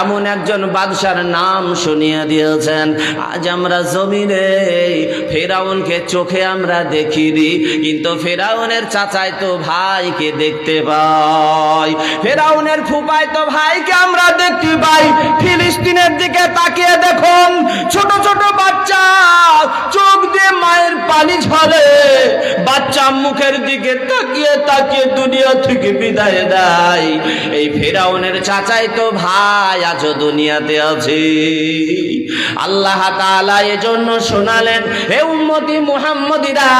এমন একজন বাদশার নাম শুনিয়ে দিয়েছেন, আজ আমরা জমিনে ফেরাউনকে চোখে আমরা দেখিনি, কিন্তু ফেরাউনের চাচাই তো ভাইকে দেখতে পাই, ফেরাউনের ফুপাই তো ভাইকে আমরা দেখতে পাই, ফিলিস্তিনের দিকে তাকিয়ে দেখুন, ছোট ছোট বাচ্চা চোখ দিয়ে মায়ের পানি ঝরে, বাচ্চা মুখের দিকে তাকিয়ে তাকিয়ে দুনিয়া থেকে বিদায় দেয় এই ফেরাউনের চাচাই তো ভাই আছো দুনিয়াতে আছে। আল্লাহ তাআলা এজন্য শোনালেন, হে উম্মতি মুহাম্মদিরা,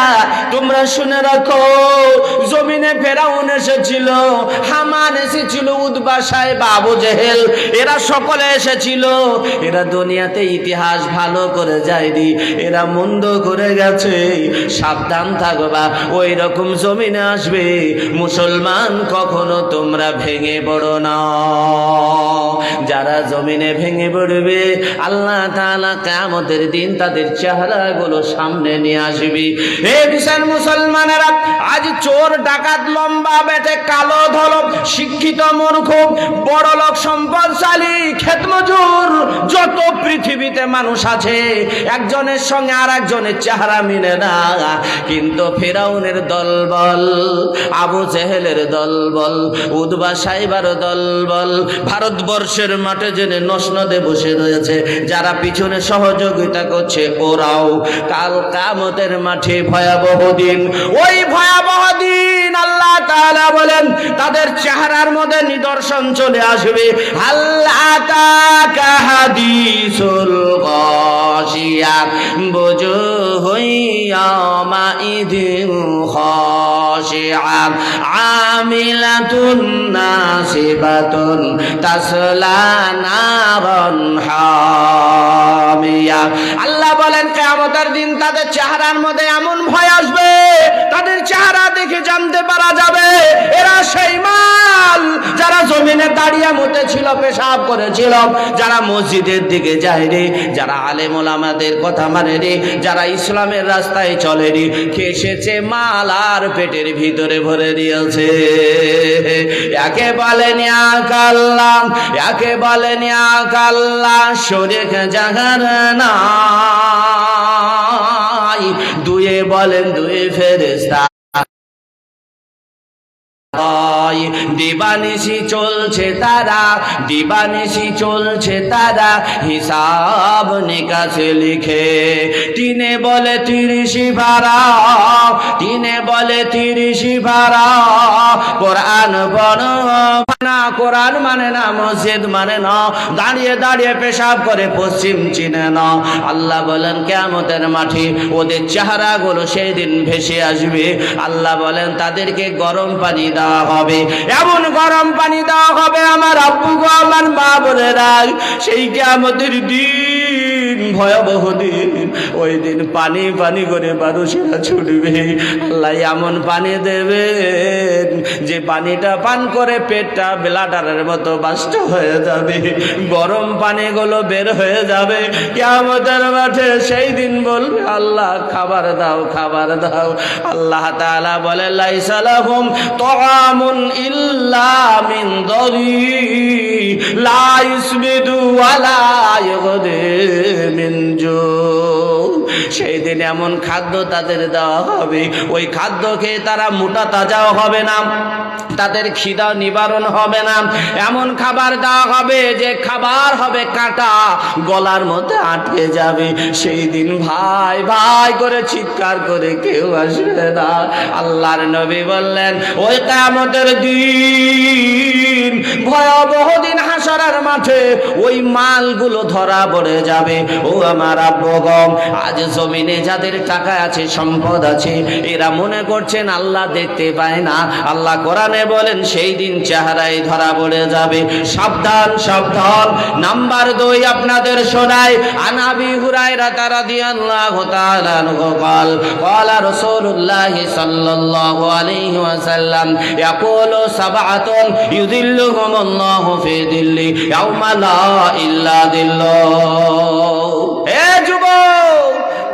তোমরা শুনে রাখো, জমিনে ফেরাউন এসেছিল, হামান এসেছিল জেহেল, এরা সকলে এসেছিল, এরা দুনিয়াতে ইতিহাস ভালো করে যায়নি, এরা মন্দ করে গেছে, সাবধান থাকবা, ওই রকম জমিনে আসবে, মুসলমান কখনো তোমরা ভেঙে না। যারা জমিনে ভেঙে পড়বে, আল্লাহ তাআলা কিয়ামতের দিন তাদের চেহারাগুলো সামনে নিয়ে আসবে। হে বিশাল মুসলমানেরা, আজ চোর, ডাকাত, লম্বা বেটে, কালো ধলক শিক্ষিত মূর্খ, বড় লোক, সম্পদশালী ক্ষেত মজুর যত পৃথিবীতে মানুষ আছে, একজনের সঙ্গে আর একজনের চেহারা মিলে না। কিন্তু ফেরাউনের দলবল, আবু জেহেলের দলবল উদ্বা সাইবার দলবল। ভারতবর্ষের মাঠে জেনে নসনদে বসে রয়েছে, যারা পিছনে সহযোগিতা করছে, ওরাও। কাল কামতের মাঠে ভয়াবহ দিন। ওই ভয়াবহ দিন আল্লাহ তাআলা বলেন, তাদের চেহারার মধ্যে নিদর্শন চলে আসবে। আল্লাহ তাকা হাদিসুল গাশিয়া বুজু হইয়া মাইদিন আমিলাতুন নাসিবাতুন তাসলা নারন হামিয়া আল্লাহ বলেন, কিয়ামতের দিন তাদের চেহারার মধ্যে এমন ভয় আসবে তাদের চেহারা দেখে জানতে পারা যাবে। এরা সেই মাল যারা জমিনে দাঁড়িয়ে মতে ছিল, পেশাব করেছিল। যারা মসজিদের দিকে যায় রে যারা আলেম ওলামাদের কথা মানে রে যারা ইসলামের রাস্তায় চলে রে খেসেছে মাল আর পেটের ভিতরে ভরে দিয়েছে। একে বলেন আকাল্লা একে বলেন আকাল্লা শরীর জাগার নাই দুয়ে বলেন দুয়ে ফেরেস্তা দিবানিশি চলছে তারা, দিবানিশি চলছে তারা, হিসাব নিকাশে লিখে। তিনে বলে তিরিশি ভাড়া, তিনে বলে তিরিশি ভাড়া, কোরআন বড় কোরআন মানে না, মসজিদ মানে না। দাঁড়িয়ে দাঁড়িয়ে পেশাব করে পশ্চিম চিনে না। আল্লাহ বলেন কেমতের মাঠে ওদের চেহারাগুলো সেই দিন ভেসে আসবে। আল্লাহ বলেন, তাদেরকে গরম পানি দেওয়া হবে। এমন গরম পানি দেওয়া হবে আমার আব্বু গো, আমার মা বলে রাগ সেই কেমতের দিন ভয়াবহ দিন। ওই দিন পানি পানি করে মানুষেরা ছুটবে। আল্লাহ এমন পানি দেবেন, যে পানিটা পান করে পেটটা ব্লাডারের মতো বাষ্ট হয়ে যাবে। গরম পানিগুলো বের হয়ে যাবে। কেমতের মাঠে সেই দিন বলবে, আল্লাহ, খাবার দাও খাবার দাও। আল্লাহ তাআলা বলে লাইসালাহুম তাআমুন ইল্লা মিন দরি লা ইসমিদু ওয়ালা মিন জু। সেই দিন এমন খাদ্য তাদের দেওয়া হবে। ওই খাদ্য খেয়ে তারা মোটা তাজাও হবে না। তাদের খিদা নিবারণ হবে না। এমন খাবার দেওয়া হবে যে খাবার হবে কাটা, গলার মধ্যে আটকে যাবে। সেই দিন ভাই ভাই করে চিৎকার করে কেউ আসবে না। আল্লাহর নবী বললেন, ওই কামতের দিন ভয়াবহ দিন হাসরার মাঠে ওই মালগুলো ধরা পড়ে যাবে। ও আমার আব্বগম আজ জমিনে যাদের টাকা আছে সম্পদ আছে এরা মনে করছেন আল্লাহ দেখতে পায় না আল্লাহ কোরআনে বলেন সেই দিন চেহারায় ধরা পড়ে যাবে সাবধান সাবধান নাম্বার দুই আপনাদের শোনায় আনাবি হুরায়রা তারা দিয়াল্লাহু তাআলা আনহু قال قال رسول الله صلى الله عليه وسلم يقول سبعة يذلهم الله في ظله يوم لا إلا ظله এ যুব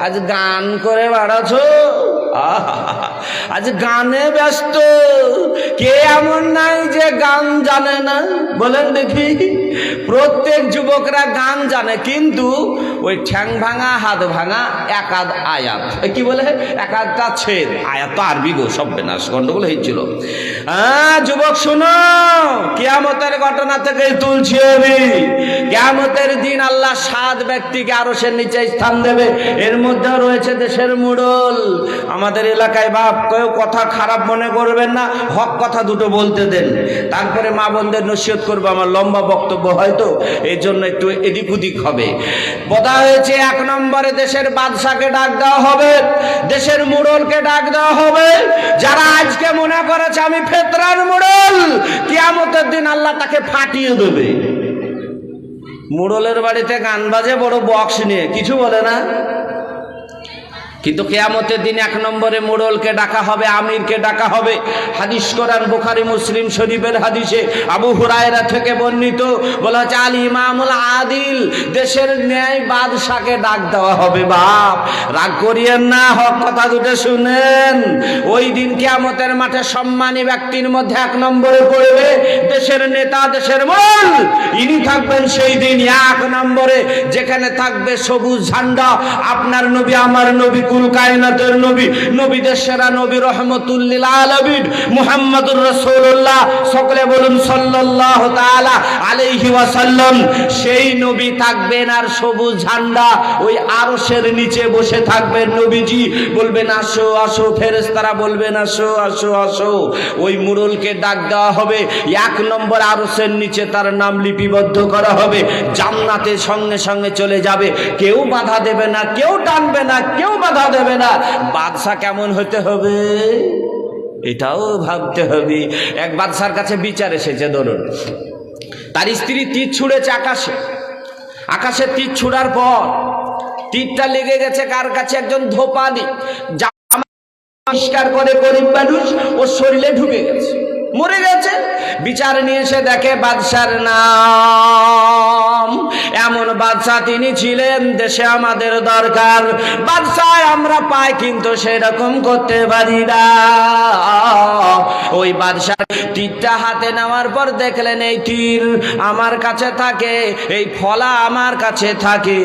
আজ গান করে বাড়াছো! আজ গানে ব্যস্ত। কে এমন নাই যে গান জানে না? বলেন দেখি। প্রত্যেক যুবকরা গান জানে, কিন্তু ওই ঠ্যাং ভাঙা, হাত ভাঙা একাদ আয়াত। কি বলে? একাদটা ছেদ। আয়াত তো আরবি গো, সব বেনাস গন্ডগোল হয়েছিল। হ্যাঁ যুবক, শোনো, কিয়ামতের ঘটনা থেকে তুলছি আমি। কিয়ামতের দিন আল্লাহ সাত ব্যক্তিকে আরও সে নিচে স্থান দেবে। এর মধ্যে রয়েছে দেশের মুডল। আমাদের এলাকায় বাপ, কেউ কথা খারাপ মনে করবেন না, হক কথা দুটো বলতে দেন। তারপরে মা বোনদের নসিহত করব, আমার লম্বা বক্তব্য হয়তো এই জন্য একটু এদিক ওদিক হবে। বলা হয়েছে এক নম্বরে দেশের বাদশাকে ডাক দেওয়া হবে, দেশের মুড়লকে ডাক দেওয়া হবে। যারা আজকে মনে করেছে আমি ফেতরার মুড়ল, কিয়ামতের দিন আল্লাহ তাকে ফাটিয়ে দেবে। মুড়লের বাড়িতে গান বাজে, বড় বক্স নিয়ে, কিছু বলে না? কিন্তু কেয়ামতের দিন এক নম্বরে মোড়লকে ডাকা হবে, আমিরকে ডাকা হবে। হাদিস করান বুখারি, মুসলিম শরীফের হাদিসে আবু হুরায়রা থেকে বর্ণিত, বলা হচ্ছে, আল ইমামুল আদিল, দেশের ন্যায় বাদশাকে ডাক দেওয়া হবে, বাপ। রাগ করিয়েন না, হক কথা দুটো শুনেন। ওই দিন কেয়ামতের মাঠে সম্মানী ব্যক্তির মধ্যে এক নম্বরে পড়বে, দেশের নেতা, দেশের মূল ইনি থাকবেন সেই দিন এক নম্বরে, যেখানে থাকবে সবুজ ঝান্ডা। আপনার নবী, আমার নবী কুল কায়নাতের নবী, নবীদের সেরা নবী রহমতুল্লিল আলমিন মুহাম্মদুর রসুল্লাহ সকলে বলুন সাল্লাহ তাআলা আলাইহি ওয়াসাল্লাম। সেই নবী থাকবেন আর সবুজ ঝান্ডা ওই আরশের নিচে বসে থাকবেন নবীজি। বলবেন, আসো আসো, ফেরেশতারা বলবেন, আসো আসো আসো। ওই মুরলকে ডাক দেওয়া হবে। এক নম্বর আরশের নিচে তার নাম লিপিবদ্ধ করা হবে। জান্নাতের সঙ্গে সঙ্গে চলে যাবে। কেউ বাধা দেবে না, কেউ টানবে না, কেউ বাধা দেবে না। বাদশা কেমন হতে হবে? এটাও ভাবতে হবে। এক বাদশার কাছে বিচার এসেছে, ধরুন। তার স্ত্রী তীর ছুঁড়েছে আকাশে। আকাশে তীর ছুড়ার পর তীরটা লেগে গেছে কার কাছে? একজন ধোপানি পরিষ্কার করে গরিব মানুষ ওর শরীরে ঢুকে গেছে। মরে গেছে। বিচার নিয়ে এসে দেখে বাদশার নাম এমন বাদশা তিনি ছিলেন, দেশে আমাদের দরকার। বাদশাহ আমরা পাই, কিন্তু সেরকম করতে পারি না। ওই বাদশাহ তীরটা হাতে নেওয়ার পর দেখলেন এই তীর আমার কাছে থাকে, এই ফলা আমার কাছে থাকে।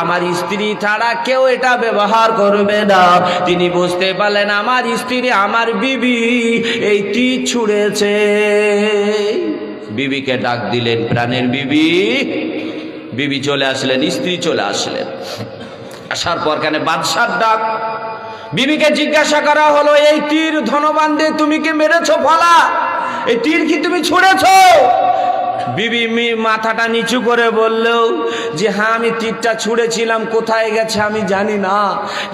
আমার স্ত্রী ছাড়া কেউ এটা ব্যবহার করবে না। তিনি বুঝতে পারলেন, আমার স্ত্রী, আমার বিবি, এই তীর ছুঁড়েছে। বিবিকে ডাক দিলেন, প্রাণের বিবি। বিবি চলে আসলেন, স্ত্রী চলে আসলেন। আসার পর কেন বাদশার ডাক। বিবিকে জিজ্ঞাসা করা হলো, এই তীর ধনবান দিয়ে তুমি কি মেরেছো, ফলা? এই তীর কি তুমি ছুঁড়েছো? বিবি মাথাটা নিচু করে বললেও যে হ্যাঁ আমি তীরটা ছুঁড়েছিলাম, কোথায় গেছে আমি জানি না,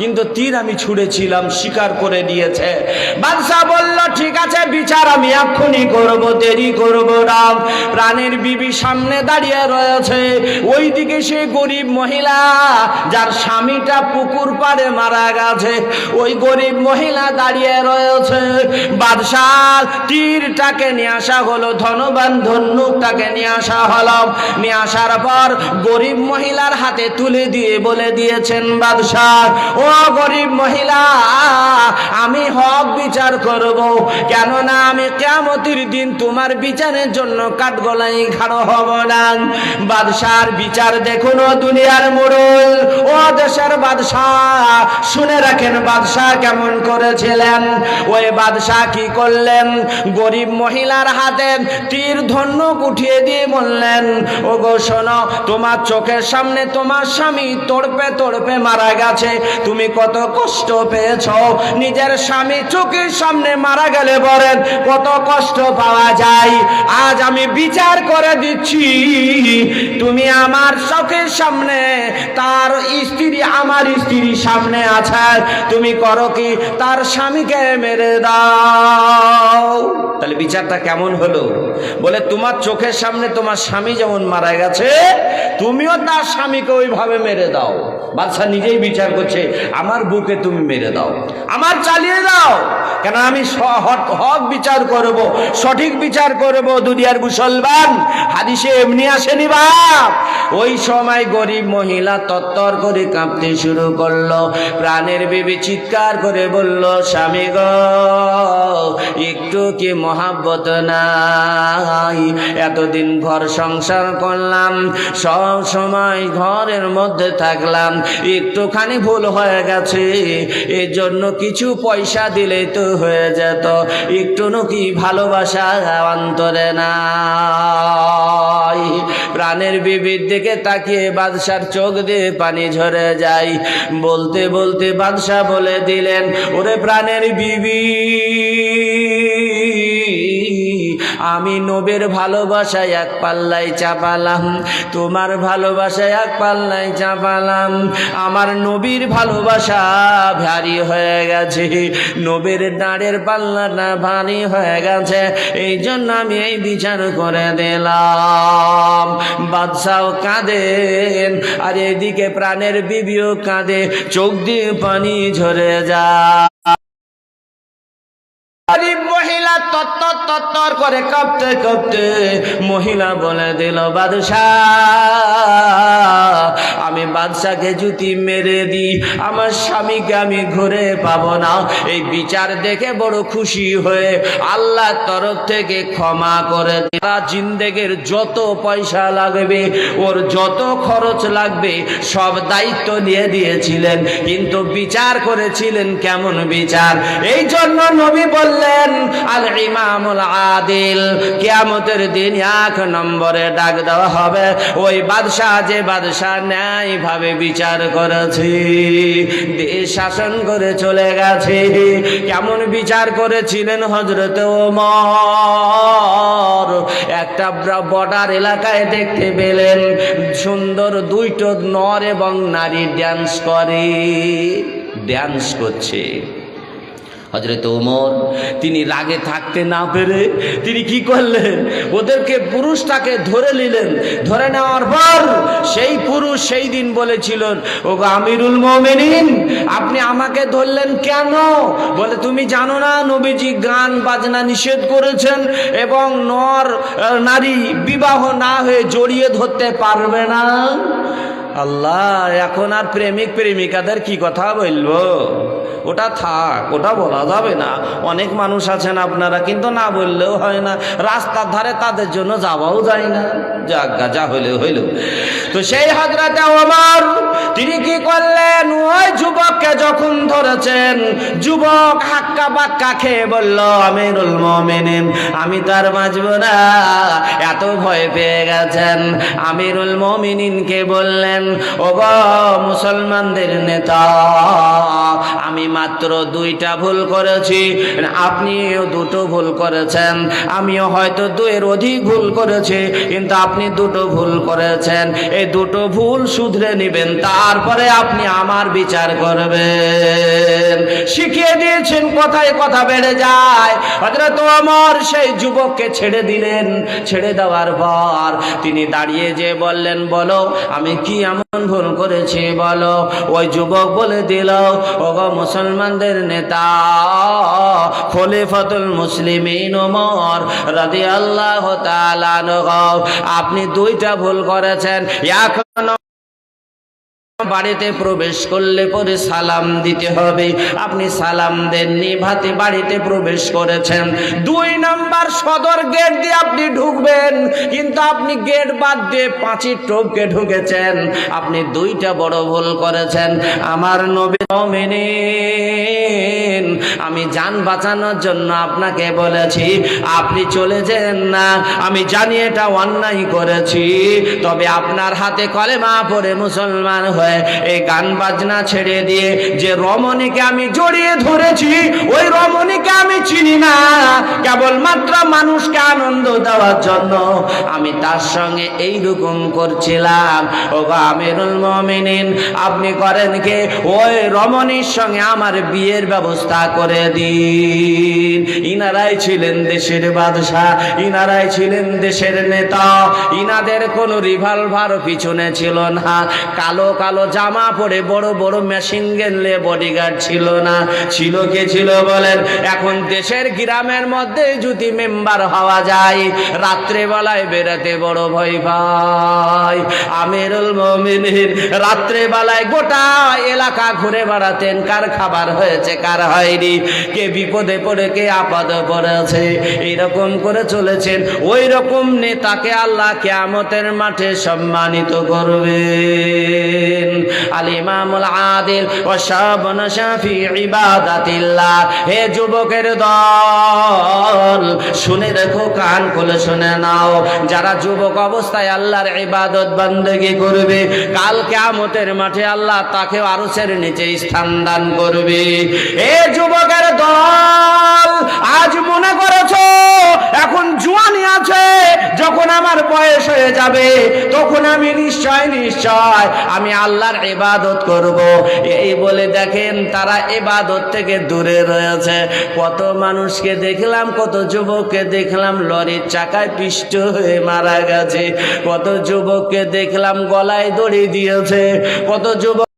কিন্তু তীর আমি ছুঁড়েছিলাম স্বীকার করে দিয়েছে। বাদশাহ বলল, ঠিক আছে, বিচার আমি এক্ষুনি করব, দেরি করব না। প্রাণের বিবি সামনে দাঁড়িয়ে রয়েছে। ওইদিকে সে গরিব মহিলা, যার স্বামীটা পুকুর পাড়ে মারা গেছে। ওই গরিব মহিলা দাঁড়িয়ে রয়েছে। বাদশাহ তীরটাকে নিয়ে আসা হলো, ধনবান ধনুকটাকে নিয়ে আসা হলো। নিয়ে আসার পর গরিব মহিলার হাতে তুলে দিয়ে বলে দিয়েছেন, বাদশাহ, ও গরিব মহিলা, আমি হক বিচার করব। কেননা আমি কেমতির দিন তোমার বিচারের জন্য কাঠগোলাই খাড়ো হব না। বাদশার বিচার দেখুন দুনিয়ার মোড়ল, ও দেশের বাদশাহ, শুনে রাখেন বাদশাহ কেমন করেছিলেন। ওই বাদশাহ কি করলেন? গরিব মহিলার হাতে তীর ধনুক উঠিয়ে দিয়ে বললেন ও গো শোনো, তোমার চোখের সামনে তোমার স্বামী তড়পে তড়পে মারা গেছে। তুমি কত কষ্ট পেয়েছ? নিজের স্বামী চোখের সামনে মারা গেলে বলেন, কত কষ্ট পাওয়া যায়। আজ আমি বিচার করে দিচ্ছি, তুমি আমার চোখের সামনে, তার স্ত্রী আমার স্ত্রীর সামনে আছে। তুমি করো কি? তার স্বামীকে মেরে দাও। তাহলে বিচারটা কেমন হলো? বলে, তোমার চোখের সামনে তোমার স্বামী যেমন মারা গেছে, তুমিও তার স্বামীকে ওইভাবে মেরে দাও। বাদশাহ নিজেই বিচার করছে, আমার বুকে তুমি মেরে দাও, আমার চালিয়ে দাও। কেন আমি হক- বিচার করব, সঠিক বিচার করব, দুনিয়ার মুসলমান? হাদিসে এমনি আসেনি বাপ ওই সময় গরিব মহিলা তত্তর করে কাঁপতে শুরু করল, প্রাণের বেবি চিৎকার করে বলল, স্বামী গ, একটু কি মহাব্বত নাই? এতদিন ঘর সংসার করলাম, সব সময় ঘরের মধ্যে থাকলাম। একটুখানি ভুল হয়ে গেছে এর জন্য কিছু পয়সা দিলেই তো হয়ে যেত। একটু নাকি ভালোবাসা অন্তরে না প্রাণের বিবির দিকে তাকিয়ে বাদশার চোখ দিয়ে পানি ঝরে যায়। বলতে বলতে বাদশাহ বলে দিলেন, ওরে প্রাণের বিবি আমি নবের ভালোবাসায় এক পাল্লায় চাপালাম তোমার ভালোবাসায় এক পাল্লায় চাপালাম আমার নবীর ভালোবাসা ভারী হয়ে গেছে, নবীর দাঁড়ের পাল্লাটা ভারী হয়ে গেছে এই জন্য আমি এই বিচার করে দিলাম। বাদশাও কাঁদেন, আর এদিকে প্রাণের বিবিও কাঁদে, চোখ দিয়ে পানি ঝরে যায়। গরিব মহিলা তত্তর তত্তর করে কাঁপতে কাঁপতে মহিলা বলে দিল বাদশাহ আমি বাদশাকে জুতি মেরে দিই আমার স্বামীকে আমি ঘুরে পাবো না। এই বিচার দেখে বড় খুশি হয়ে আল্লাহ তরফ থেকে ক্ষমা করে তারা জিন্দেগের যত পয়সা লাগবে, ওর যত খরচ লাগবে, সব দায়িত্ব নিয়ে দিয়েছিলেন। কিন্তু বিচার করেছিলেন কেমন বিচার? এই জন্য নবী বললেন, আল ইমামুল আদিল, কিয়ামতের দিন এক নম্বরে ডাক দেওয়া হবে। ওই বাদশাহ যে বাদশাহ ন্যায় ভাবে বিচার করেছি। দেশ শাসন করে চলে গেছে। কেমন বিচার করেছিলেন হজরত ওমর? একটা বর্ডার এলাকায় দেখতে পেলেন সুন্দর দুইটো নর এবং নারী ড্যান্স করে। ড্যান্স করছে। হজরত ওমর, তিনি রাগে থাকতে না পেরে তিনি কি করলেন? ওদেরকে পুরুষটাকে ধরে নিলেন। ধরে নেওয়ার পর সেই পুরুষ সেই দিন বলেছিলেন ও আমিরুল মোমেনিন, আপনি আমাকে ধরলেন কেন? বলে, তুমি জানো না, নবীজি গান বাজনা নিষেধ করেছেন এবং নর নারী বিবাহ না হয়ে জড়িয়ে ধরতে পারবে না। আল্লাহ, এখন আর প্রেমিক প্রেমিকাদের কি কথা বলব? ওটা থাক, ওটা বলা যাবে না। অনেক মানুষ আছেন আপনারা, কিন্তু না বললেও হয় না। রাস্তার ধারে তাদের জন্য যাওয়াও যায় না। যাজ্ঞা যা হইলে হইল। তো সেই হাজরাতে আমার তিনি কি করলেন? ওই যুবককে যখন ধরেছেন, যুবক হাক্কা বাক্কা খেয়ে বলল, আমিরুল মমিনিন, আমি তার বাঁচব না। এত ভয় পেয়ে গেছেন। আমিরুল মমিনিনকে বললেন ও গো মুসলমানদের নেতা আমি মাত্র দুইটা ভুল করেছি। আপনিও দুটো ভুল করেছেন, আমিও হয়তো দুয়ের অধিক ভুল করেছি, কিন্তু আপনি দুটো ভুল করেছেন। এই দুটো ভুল শুধরে নেবেন, তারপরে আপনি আমার বিচার করবেন। শিখিয়ে দিয়েছেন, কথায় কথা বেড়ে যায়। হজরত অমর সেই যুবককে ছেড়ে দিলেন। ছেড়ে দেওয়ার পর তিনি দাঁড়িয়ে যে বললেন, বলো, আমি কি এমন ভুল করেছি? বলো। ওই যুবক বলে দিল, ওগো মুসলমানদের নেতা খলিফাতুল মুসলিমিন ওমর রাদি আল্লাহ আপনি দুইটা ভুল করেছেন। এখন বাড়িতে প্রবেশ করলে পরে সালাম দিতে হবে। আপনি সালাম দেননি, ভাতে বাড়িতে প্রবেশ করেছেন। দুই নাম্বার সদর গেট দিয়ে আপনি ঢুকবেন, কিন্তু আপনি গেট বাদ দিয়ে পাঁচির টোপকে ঢুকেছেন। আপনি দুইটা বড় ভুল করেছেন। আমার নবী মেনেন আমি যান বাঁচানোর জন্য আপনাকে বলেছি, আপনি চলে যেন না। আমি জানি এটা অন্যায় করেছি, তবে আপনার হাতে কলেমা পড়ে মুসলমান হয়ে এই গান বাজনা ছেড়ে দিয়ে যে রমণীকে আমি জড়িয়ে ধরেছি, ওই রমণীকে আমি চিনি না। কেবলমাত্র মানুষকে আনন্দ দেওয়ার জন্য আমি তার সঙ্গে এই রকম করছিলাম। ও আমিরুল মমিনিন, আপনি করেন কে? ওই রমণীর সঙ্গে আমার বিয়ের ব্যবস্থা করে দিন। ইনারাই ছিলেন দেশের বাদশাহ, ইনারাই ছিলেন দেশের নেতা। ইনাদের কোনো রিভলভার পিছনে ছিল না। কালো কালো জামা পরে বড় বড় মেশিন গেলে বডিগার্ড ছিল না। ছিল কে ছিল বলেন? এখন দেশের গ্রামের মধ্যে যদি মেম্বার হওয়া যায় রাত্রে বেলায় বেড়াতে বড় ভয় পাই আমিরুল মমিনের রাত্রে বেলায় গোটা এলাকা ঘুরে বেড়াতেন। কার খাবার হয়েছে, কার হয়নি? কে বিপদে পড়ে, কে আপদে পড়েছে এইরকম করে চলেছেন। ওই রকম নেতাকে আল্লাহ কেয়ামতের মাঠে সম্মানিত আলিমামুল আদিল হে যুবকের দল, শুনে কান খুলে শুনে নাও। যারা যুবক অবস্থায় আল্লাহর ইবাদত বান্দেগি করবে, কাল কেয়ামতের মাঠে আল্লাহ তাকে আরশের নিচে স্থান দান করবে। এ যুবকের দল, আজ মনে করেছ, এখন জুয়ানি আছে, যখন আমার বয়স হয়ে যাবে, তখন আমি নিশ্চয় নিশ্চয় আমি আল্লাহর ইবাদত করব। এই বলে দেখেন, তারা এবাদত থেকে দূরে রয়েছে। কত মানুষকে দেখলাম, কত যুবককে দেখলাম, লরির চাকায় পিষ্ট হয়ে মারা গেছে। কত যুবককে দেখলাম, গলায় দড়ি দিয়েছে। কত যুবক